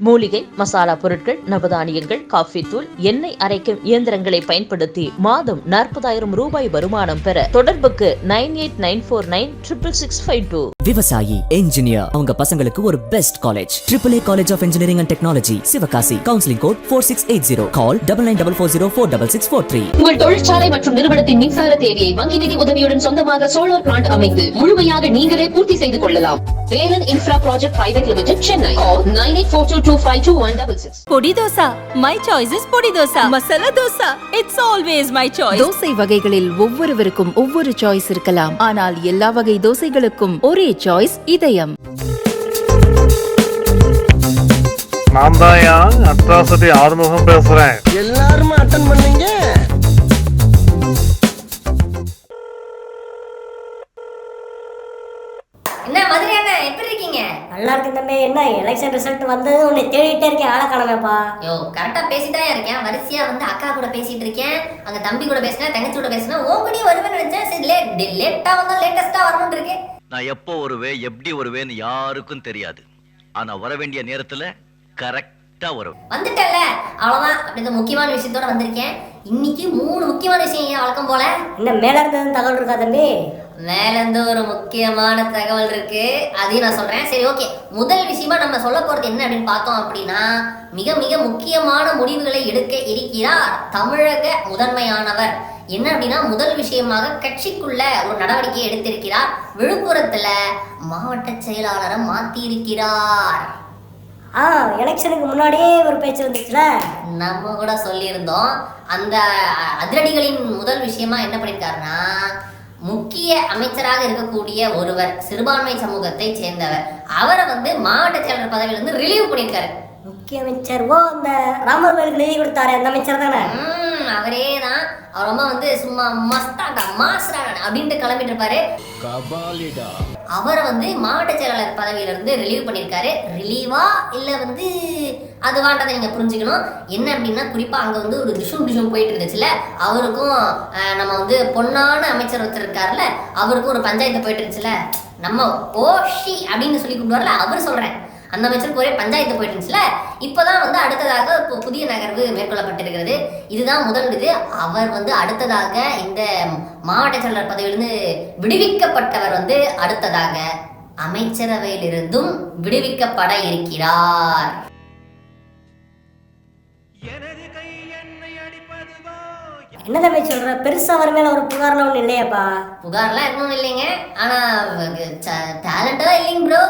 மூலிகை மசாலா பொருட்கள் நவதானியங்கள் காஃபி தூள் எண்ணெய் அரைக்கும் இயந்திரங்களை பயன்படுத்தி மாதம் நாற்பதாயிரம் ரூபாய் வருமானம் பெற தொடர்புக்கு nine eight nine four nine triple six five two. விவசாயி என்ஜினியர் அவங்க பசங்களுக்கு ஒரு best college triple A college of engineering and technology Sivakasi. Counselling code four six eight zero call double nine double four zero four double six four three உங்கள் தொழிற்சாலை மற்றும் நிறுவனத்தின் மின்சார தேவையை வங்கி நிதி உதவியுடன் சொந்தமாக சோலார் பிளான்ட் அமைத்து முழுமையாக நீங்களே பூர்த்தி செய்து கொள்ளலாம். Velan infra project private limited Chennai nine eight four two two five two one double six podi dosa my choice is podi dosa. Masala dosa it's always my choice dosa வகைகளில் ஒவ்வொருவருக்கும் ஒவ்வொரு choice இருக்கலாம். ஆனால் எல்லா வகை தோசைகளுக்கும் ஒரே சாய்ஸ் இதயம் நான் தான் அட்ராசிட்டி ஆறுமுகம் பேசுறேன் எல்லாரும் அட்டன் பண்ணீங்க என்ன மதுரை அண்ணா எப்படி இருக்கீங்க நல்லா இருக்கு தம்பி என்ன எலெக்ஷன் ரிசல்ட் வந்தது உன்னை தேடிட்டே இருக்கேன் ஆளை காணவேப்பா யோ கரெக்டா பேசிட்டு தான் இருக்கேன் வரிசையா வந்து அக்கா கூட பேசிட்டு இருக்கேன் அங்க தம்பி கூட பேசினேன் தங்கச்சி கூட பேசினேன் உங்ககிட்டயும் வருவேன்னு நினைச்சேன் சரி லேட் லேட்டா வந்தா லேட்டஸ்டா வரணும்னு இருக்கேன் நான் எப்போ வருவேன் எப்படி வருவேன்னு யாருக்கும் தெரியாது. ஆனா வர வேண்டிய நேரத்துல கரெக்டா வருவேன். வந்துட்டல அவ்வளவுதான். அப்படி இந்த முக்கியமான விஷயத்தோட வந்திருக்கேன். இன்னைக்கு மூணு முக்கியமான விஷயம் ஏன் வழக்கம் போல? என்ன மேல இருந்து தகவல் இருக்கா தம்பி? மேல இருந்து ஒரு முக்கியமான தகவல் இருக்கு. அதையும் நான் சொல்றேன். சரி ஓகே. முதல் விஷயமா நம்ம சொல்ல போறது என்ன அப்படின்னு பார்த்தோம் அப்படின்னா மிக மிக முக்கியமான முடிவுகளை எடுக்க இருக்கிறார் தமிழக முதன்மையானவர். என்ன அப்படின்னா முதல் விஷயமாக கட்சிக்குள்ள ஒரு நடவடிக்கை எடுத்திருக்கிறார். விழுப்புரத்துல மாவட்ட செயலாளரை மாத்தி இருக்கிறார் ஆ எலெக்ஷனுக்கு முன்னாடியே ஒரு பேச்சு வந்துச்சுல? நம்ம கூட சொல்லியிருந்தோம். அந்த அதிரடிகளின் முதல் விஷயமா என்ன பண்ணியிருக்காருன்னா முக்கிய அமைச்சராக இருக்கக்கூடிய ஒருவர் சிறுபான்மை சமூகத்தை சேர்ந்தவர். அவரை வந்து மாவட்ட செயலர் பதவியிலிருந்து ரிலீவ் பண்ணியிருக்காரு. முக்கிய அமைச்சர் ஓ அந்த ராமர் கோயிலுக்கு நிதி கொடுத்தாரு அந்த அமைச்சர் தானே? அவரே தான் அவர் ரொம்ப வந்து சும்மா மஸ்தாண்டா மாஸ்டாண்டா அப்படின்ட்டு கிளம்பிட்டு இருப்பாரு அவரை வந்து மாவட்ட செயலாளர் பதவியிலிருந்து ரிலீவ் பண்ணியிருக்காரு. ரிலீவா இல்ல வந்து அது வாண்டதை நீங்க புரிஞ்சுக்கணும். என்ன அப்படின்னா குறிப்பா அங்க வந்து ஒரு டிஷும் டிஷும் போயிட்டு இருந்துச்சுல அவருக்கும் நம்ம வந்து பொன்னான அமைச்சர் ஒருத்தர் இருக்காருல்ல அவருக்கும் ஒரு பஞ்சாயத்து போயிட்டு இருந்துச்சுல நம்ம ஓஷி அப்படின்னு சொல்லி கூப்பிடுவார்ல அவர் சொல்றேன். அந்த அமைச்சருக்கு ஒரே பஞ்சாயத்து போயிட்டு இருந்துச்சுல இப்போதான் வந்து அடுத்ததாக இப்போ புதிய நகர்வு மேற்கொள்ளப்பட்டிருக்கிறது. இதுதான் முதல் இது. அவர் வந்து அடுத்ததாக இந்த மாவட்ட செயலர் பதவியிலிருந்து விடுவிக்கப்பட்டவர் வந்து அடுத்ததாக அமைச்சரவையிலிருந்தும் விடுவிக்கப்பட இருக்கிறார். என்ன தம்பி சொல்ற? பெருசா அவர் மேல ஒரு புகார்லாம் ஒண்ணு இல்லையாப்பா. புகார்லாம் இருக்கணும் இல்லைங்க. ஆனா டேலண்ட் இல்லைங்க ப்ரோ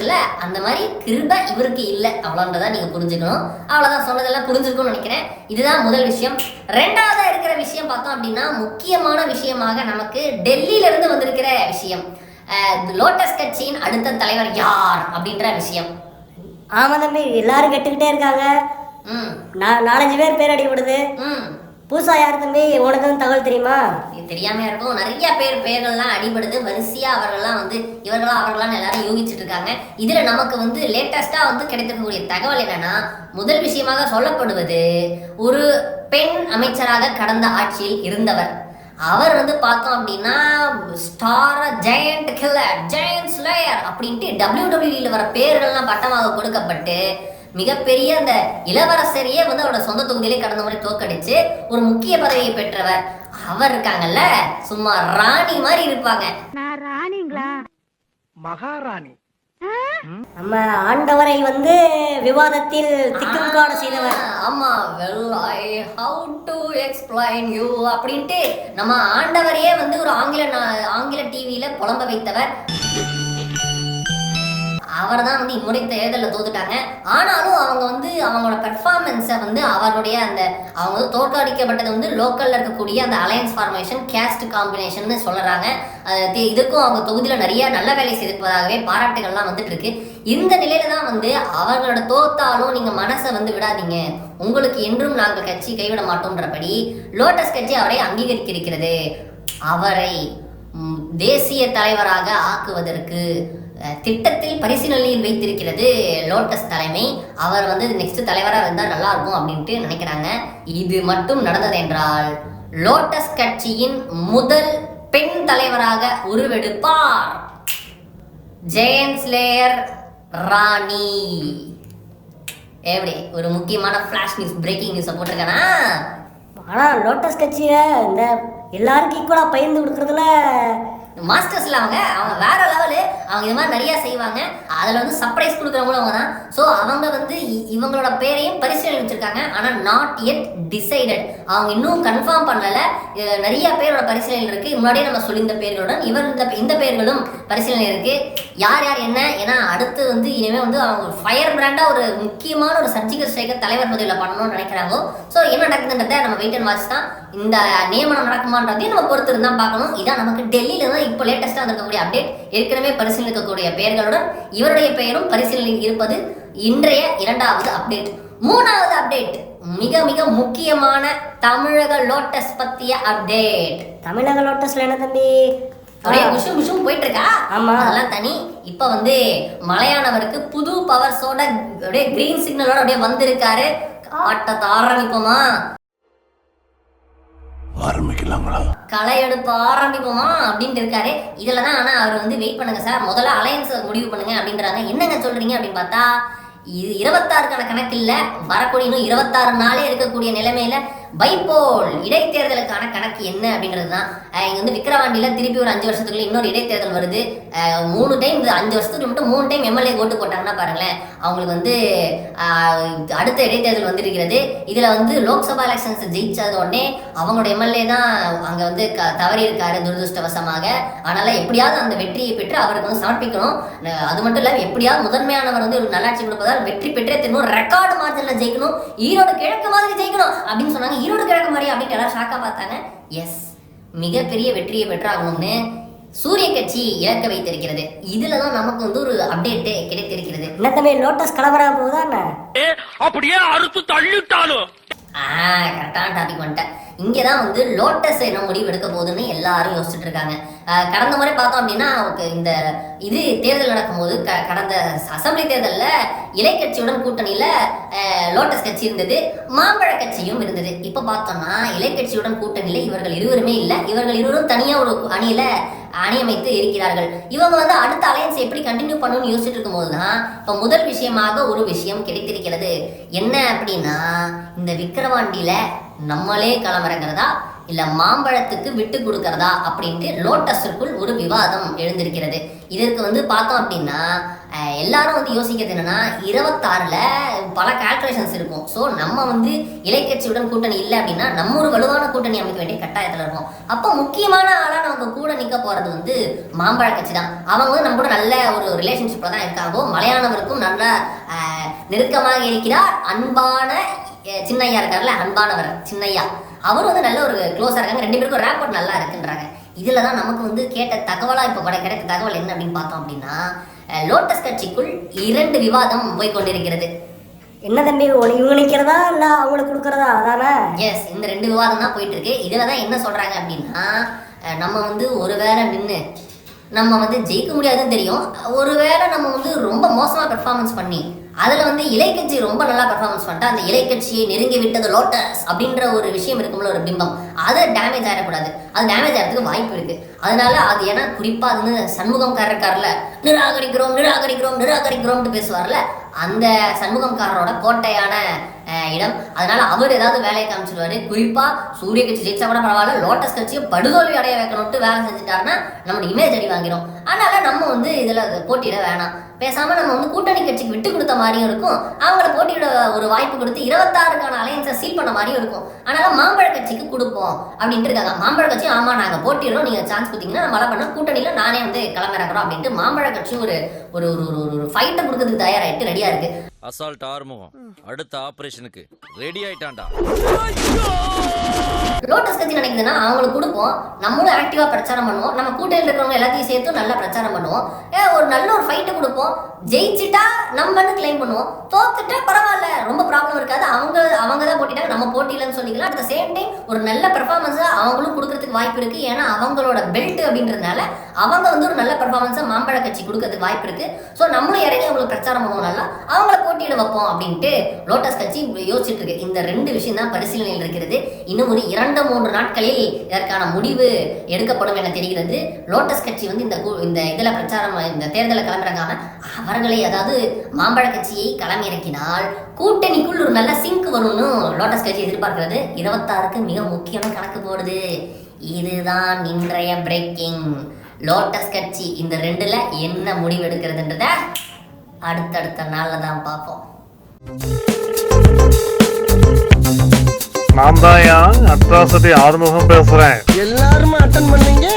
இல்ல அந்த மாதிரி கிருப இவருக்கு இல்ல. அவ்வளோன்றதா நீங்க புரிஞ்சுக்கணும். அவ்வளவுதான் சொன்னதெல்லாம் புரிஞ்சிருக்கும்னு நினைக்கிறேன். இதுதான் முதல் விஷயம். ரெண்டாவதா இருக்கிற விஷயம் பார்த்தோம் அப்படின்னா முக்கியமான விஷயமாக நமக்கு டெல்லியில இருந்து வந்திருக்கிற விஷயம். லோட்டஸ் கட்சியின் அடுத்த தலைவர் யார் அப்படின்ற விஷயம். ஆமா தம்பி எல்லாரும் கெட்டுக்கிட்டே இருக்காங்க. நாலஞ்சு பேர் பேர் அடிபடுது ம் புதுசா யார் தம்பி? உனக்கு தகவல் தெரியுமா? இது தெரியாம இருக்கும். நிறைய பேர் பேர்கள்லாம் அடிபடுது. வரிசையா அவர்கள்லாம் வந்து இவர்களா அவர்களாம் எல்லாரும் யோகிச்சுட்டு இருக்காங்க. இதுல நமக்கு வந்து லேட்டஸ்டா வந்து கிடைத்திருக்கக்கூடிய தகவல் என்னன்னா முதல் விஷயமாக சொல்லப்படுவது ஒரு பெண் அமைச்சராக கடந்த ஆட்சியில் இருந்தவர். அவர் வந்து பார்த்தோம் அப்படின்னா star giant killer giant slayer அப்படின்ட்டு டபிள்யூ வர பேர்கள்லாம் பட்டமாக கொடுக்கப்பட்டு மிகப்பெரிய அந்த இளவரசரையே வந்து அவரோட சொந்த தொகுதியிலே கடந்த முறை தோக்கடிச்சு ஒரு முக்கிய பதவியை பெற்றவர். அவர் இருக்காங்கல்ல? சும்மா ராணி மாதிரி இருப்பாங்க. மகாராணி. நம்ம ஆண்டவரை வந்து விவாதத்தில் திக்குமுக்காட செய்தவர். ஆமா well I how to explain you அப்படின்ட்டு நம்ம ஆண்டவரையே வந்து ஒரு ஆங்கில நா- ஆங்கில டிவியில புலம்ப வைத்தவர். அவர் தான் வந்து இம்முறை தேர்தலில் தோத்துட்டாங்க. ஆனாலும் அவங்க வந்து அவங்களோட பெர்ஃபார்மன்ஸை வந்து அவருடைய அந்த அவங்க வந்து தோற்கடிக்கப்பட்டது வந்து லோக்கலில் இருக்கக்கூடிய அந்த அலையன்ஸ் ஃபார்மேஷன் கேஸ்ட் காம்பினேஷன் சொல்கிறாங்க அது இதுக்கும் அவங்க தொகுதியில் நிறைய நல்ல வேலை செய்திருப்பதாகவே பாராட்டுகள்லாம் வந்துட்டு இருக்கு இந்த நிலையில தான் வந்து அவர்களோட தோத்தாலும் நீங்க மனசை வந்து விடாதீங்க. உங்களுக்கு என்றும் நாங்கள் கட்சி கைவிட மாட்டோம்ன்றபடி லோட்டஸ் கட்சி அவரை அங்கீகரிக்கிறது அவரை தேசிய தலைவராக ஆக்குவதற்கு திட்டத்தில் பரிசீலனையில் வைத்திருக்கிறது லோட்டஸ் தலைமை. அவர் வந்து நெக்ஸ்ட் தலைவராக இருந்தால் நல்லா இருக்கும் அப்படின்ட்டு நினைக்கிறாங்க. இது மட்டும் நடந்தது என்றால் லோட்டஸ் கட்சியின் முதல் பெண் தலைவராக உருவெடுப்பார் ஜெயன்ஸ்லேயர் ராணி. எப்படி ஒரு முக்கியமான ஃப்ளாஷ் நியூஸ் பிரேக்கிங் நியூஸை போட்டிருக்கேனா? ஆனால் லோட்டஸ் கட்சியில் இந்த எல்லாருக்கும் ஈக்குவலாக பகிர்ந்து கொடுக்குறதுல மாஸ்டர்ஸில் அவங்க அவங்க வேற லெவலு அவங்க இது மாதிரி நிறையா செய்வாங்க. அதில் வந்து சர்ப்ரைஸ் கொடுக்குறவங்களும் அவங்க தான் ஸோ அவங்க வந்து இ- இவங்களோட பேரையும் பரிசீலனை வச்சிருக்காங்க. ஆனால் நாட் எட் டிசைடட் அவங்க இன்னும் கன்ஃபார்ம் பண்ணல. நிறைய பேரோட பரிசீலனை இருக்கு. முன்னாடியே நம்ம சொல்லியிருந்த பேர்களுடன் இவர் இந்த இந்த பேர்களும் பரிசீலனை இருக்கு. யார் யார் என்ன? ஏன்னா அடுத்து வந்து இனிமேல் வந்து அவங்க ஃபயர் பிராண்டாக ஒரு முக்கியமான ஒரு சர்ஜிக்கல் ஸ்ட்ரைக்கர் தலைவர் பதவியில் பண்ணணும்னு நினைக்கிறாங்க ஸோ என்ன நடக்குதுன்றத நம்ம வெயிட் அண்ட் வாட்ச் தான். இந்த நியமனம் நடக்குமான்றதையும் நம்ம பொறுத்து இருந்தால் பார்க்கணும். இதான் நமக்கு டெல்லியில தான் இப்போ லேட்டஸ்ட்டாக இருக்கக்கூடிய அப்டேட் ஏற்கனவே பரிசீலிக்கக்கூடிய பெயர்களுடன் இவருடைய பெயரும் பரிசீலனையில் இருப்பது இன்றைய இரண்டாவது அப்டேட் மூணாவது அப்டேட் மிக மிக முக்கியமான தமிழக லோட்டஸ் பத்திய அப்டேட் தமிழக லோட்டஸ்ல என்ன தம்பி? அப்படியே முஷும் முஷும் போயிட்டு இருக்கா ஆமா. அதெல்லாம் தனி. இப்ப வந்து மலையானவருக்கு புது பவர்ஸோட அப்படியே கிரீன் சிக்னலோட அப்படியே வந்திருக்காரு. ஆட்டத்தை ஆரம்பிப்போமா களை எடுப்ப ஆரம்பிப்போமா அப்படின்ட்டு இருக்காரு. இதுல தான் ஆனா அவர் வந்து வெயிட் பண்ணுங்க சார் முதல்ல அலையன்ஸ் முடிவு பண்ணுங்க அப்படின்றாங்க. என்னங்க சொல்றீங்க அப்படின்னு பார்த்தா இது இருபத்தாறுக்கான கணக்கு இல்லை வரக்கூடிய இன்னும் இருபத்தாறு நாளே இருக்கக்கூடிய நிலைமையில பைப்போல் இடைத்தேர்தலுக்கான கணக்கு என்ன அப்படின்றது தான் இங்கே வந்து விக்ரவாண்டியில் திருப்பி ஒரு அஞ்சு வருஷத்துக்குள்ள இன்னொரு இடைத்தேர்தல் வருது. மூணு டைம் இந்த அஞ்சு வருஷத்துக்கு மட்டும் மூணு டைம் எம்எல்ஏ ஓட்டு போட்டாங்கன்னா பாருங்களேன் அவங்களுக்கு வந்து அடுத்த இடைத்தேர்தல் வந்திருக்கிறது. இதில் வந்து லோக்சபா எலெக்ஷன்ஸ் ஜெயிச்சது உடனே அவங்களோட எம்எல்ஏ தான் அங்கே வந்து க- தவறி இருக்காரு துரதிருஷ்டவசமாக. அதனால் எப்படியாவது அந்த வெற்றியை பெற்று அவருக்கு வந்து சமர்ப்பிக்கணும். அது மட்டும் இல்லாம எப்படியாவது முதன்மையானவர் வந்து ஒரு நல்லாட்சி கொடுப்பதால் வெற்றி பெற்றே திரும்பவும் ரெக்கார்டு மார்ஜின்ல ஜெயிக்கணும். ஈரோடு கிழக்கு மாதிரி ஜெயிக்கணும் அப்படின்னு சொன்னாங்க. ஈரோடு கிழக்கு மாதிரி அப்படின்னு எல்லாரும் ஷாக்கா பார்த்தாங்க எஸ் மிகப்பெரிய வெற்றியை பெற்றாகணும்னு சூரிய கட்சி இலக்க வைத்திருக்கிறது. இதுல தான் நமக்கு வந்து ஒரு அப்டேட் கிடைத்திருக்கிறது. என்ன தம்பி லோட்டஸ் கலவரம் போகுதா என்ன? அப்படியே அறுத்து தள்ளிட்டாலும். ஆ கரெக்டான டாபிக் வந்துட்டேன் இங்கே தான் வந்து லோட்டஸ் என்ன முடிவு எடுக்க போகுதுன்னு எல்லாரும் யோசிச்சுட்டு இருக்காங்க. கடந்த முறை பார்த்தோம் அப்படின்னா இந்த இது தேர்தல் நடக்கும்போது க கடந்த அசம்பிளி தேர்தலில் இலை கட்சியுடன் கூட்டணியில் லோட்டஸ் கட்சி இருந்தது மாம்பழ கட்சியும் இருந்தது. இப்போ பார்த்தோம்னா இலை கட்சியுடன் கூட்டணியில் இவர்கள் இருவருமே இல்லை. இவர்கள் இருவரும் தனியாக ஒரு அணியில் அணியமைத்து இருக்கிறார்கள். இவங்க வந்து அடுத்த அலையன்ஸ் எப்படி கண்டினியூ பண்ணணும்னு யோசிச்சுட்டு இருக்கும்போது தான் இப்போ முதல் விஷயமாக ஒரு விஷயம் கிடைத்திருக்கிறது. என்ன அப்படின்னா இந்த விக்கிரவாண்டியில நம்மளே களமிறங்கிறதா? இல்ல மாம்பழத்துக்கு விட்டு கொடுக்கறதா? அப்படின்ட்டு லோட்டஸுக்குள் ஒரு விவாதம் எழுந்திருக்கிறது. இதற்கு வந்து பார்த்தோம் அப்படின்னா எல்லாரும் வந்து யோசிக்கிறது என்னன்னா இருபத்தாறுல பல கால்குலேஷன்ஸ் இருக்கும். ஸோ நம்ம வந்து இலைக்கட்சியுடன் கூட்டணி இல்லை அப்படின்னா நம்ம ஒரு வலுவான கூட்டணி அமைக்க வேண்டிய கட்டாயத்தில் இருக்கும். அப்போ முக்கியமான ஆளாக நமக்கு கூட நிற்க போறது வந்து மாம்பழ கட்சி தான். அவங்க வந்து நம்ம கூட நல்ல ஒரு ரிலேஷன்ஷிப்பில் தான் இருக்காங்க. மலையானவருக்கும் நல்ல நெருக்கமாக இருக்கிறார். அன்பான சின்னையா இருக்கார்ல அன்பானவர் சின்னையா. அவர் வந்து நல்ல ஒரு க்ளோஸாக இருக்காங்க. ரெண்டு பேருக்கும் ரேப்போர்ட் நல்லா இருக்குன்றாங்க. இதில் தான் நமக்கு வந்து கேட்ட தகவலாக இப்போ கூட கிடைத்த தகவல் என்ன அப்படின்னு பார்த்தோம் அப்படின்னா லோட்டஸ் கட்சிக்குள் இரண்டு விவாதம் போய் கொண்டிருக்கிறது என்ன தம்பி இவங்க நிக்கிறதா இல்ல அவங்களுக்கு கொடுக்கறதா? அதானே? எஸ் இந்த ரெண்டு விவாதம் தான் போயிட்டு இருக்கு. இதில் தான் என்ன சொல்றாங்க அப்படின்னா நம்ம வந்து ஒருவேளை நின்று நம்ம வந்து ஜெயிக்க முடியாதுன்னு தெரியும். ஒருவேளை நம்ம வந்து ரொம்ப மோசமாக பெர்ஃபார்மன்ஸ் பண்ணி அதில் வந்து இலைக்கட்சி ரொம்ப நல்லா பெர்ஃபார்மன்ஸ் பண்ணிட்டு அந்த இலைக்கட்சியை நெருங்கி விட்டது லோட்டஸ் அப்படின்ற ஒரு விஷயம் இருக்கும்ல ஒரு பிம்பம். அது டேமேஜ் ஆகிடக்கூடாது அது டேமேஜ் ஆகிறதுக்கு வாய்ப்பு இருக்குது அதனால அது ஏன்னா குறிப்பாக அது வந்து சண்முகம்காரர் இருக்கார்ல நிராகரிக்கிறோம் நிராகரிக்கிறோம் நிராகரிக்கிறோம்னு பேசுவார்ல அந்த சண்முகம்காரரோட கோட்டையான அஹ், இடம். அதனால அவர் ஏதாவது வேலையை காமிச்சிருவாரு. குறிப்பா சூரிய கட்சி ஜெயிச்சா கூட பரவாயில்ல லோட்டஸ் கட்சியை படுதோல்வி அடைய வைக்கணும்ட்டு வேலை செஞ்சுட்டாருன்னா நம்ம இமேஜ் அடி வாங்கிரும். அதனால நம்ம வந்து இதுல போட்டியிட வேணாம். பேசாம நம்ம வந்து கூட்டணி கட்சிக்கு விட்டு கொடுத்த மாதிரியும் இருக்கும். அவங்கள போட்டியிட ஒரு வாய்ப்பு கொடுத்து இருபத்தாறுக்கான அலையன்ஸை சீல் பண்ண மாதிரியும் இருக்கும். அதனால மாம்பழ கட்சிக்கு கொடுப்போம் அப்படின்ட்டு இருக்காங்க. மாம்பழ கட்சி ஆமா நாங்க போட்டிடுறோம் நீங்க சான்ஸ் கொடுத்தீங்கன்னா மழை பண்ண கூட்டணியில நானே வந்து கிளம்பிறக்குறோம் அப்படின்ட்டு மாம்பழ கட்சி ஒரு ஒரு ஒரு ஒரு ஒரு ஃபைட்டை கொடுக்கறதுக்கு தயாராகிட்டு ரெடியா இருக்கு. அசால்ட் ஆறுமுகம். அடுத்த ஆபரேஷனுக்கு. ரெடி ஆயிட்டான்டா. லோட்டஸ் கட்சி நினைக்குதுன்னா அவங்களுக்கு கொடுப்போம். நம்மளும் ஆக்டிவா பிரச்சாரம் பண்ணுவோம். நம்ம கூட்டணியில் இருக்கிறவங்க எல்லாத்தையும் சேர்த்து நல்லா பிரச்சாரம் பண்ணுவோம். ஏ ஒரு நல்ல ஒரு ஃபைட்டை கொடுப்போம். ஜெயிச்சிட்டா நம்மன்னு கிளைம் பண்ணுவோம். தோத்துட்டா பரவாயில்ல. ரொம்ப ப்ராப்ளம் இருக்காது. அவங்க அவங்க தான் போட்டிட்டாங்க. நம்ம போட்டியிலன்னு சொல்லிக்கலாம் அட் த சேம் டைம் ஒரு நல்ல பெர்ஃபார்மன்ஸை அவங்களும் கொடுக்கறதுக்கு வாய்ப்பு இருக்கு. ஏன்னா அவங்களோட பெல்ட் அப்படின்றதுனால அவங்க வந்து ஒரு நல்ல பெர்ஃபார்மன்ஸை மாம்பழ கட்சி கொடுக்கறதுக்கு வாய்ப்பு இருக்கு. ஸோ நம்மளும் இறங்கி அவங்களுக்கு பிரச்சாரம் பண்ணுவோம் நல்லா. அவங்கள போட்டியிட வைப்போம் அப்படின்ட்டு லோட்டஸ் கட்சி யோசிச்சுட்டு இருக்கு. இந்த ரெண்டு விஷயம் தான் பரிசீலனையில் இருக்கிறது. இன்னும் ஒரு இரண்டு மூன்று நாட்களில் இதற்கான முடிவு எடுக்கப்படும் என தெரிகிறது. லோட்டஸ் கட்சி வந்து இந்த கூ- இந்த இதில் பிரச்சாரம் இந்த தேர்தலில் களமிறங்காம அவர்களை அதாவது மாம்பழ கட்சியை களமிறக்கினால் கூட்டணிக்குள் ஒரு நல்ல சிங்க் வரும்னு லோட்டஸ் கட்சி எதிர்பார்க்கிறது. இருபத்தாறுக்கு மிக முக்கியமான கணக்கு போடுது. இதுதான் இன்றைய பிரேக்கிங் லோட்டஸ் கட்சி இந்த ரெண்டுல என்ன முடிவு எடுக்கிறதுன்றத அடுத்தடுத்த நாள்ல தான் பார்ப்போம். நான் தான் அட்ராசிட்டி ஆறுமுகம் பேசுறேன்? எல்லாருமே அட்டன் பண்ணீங்க?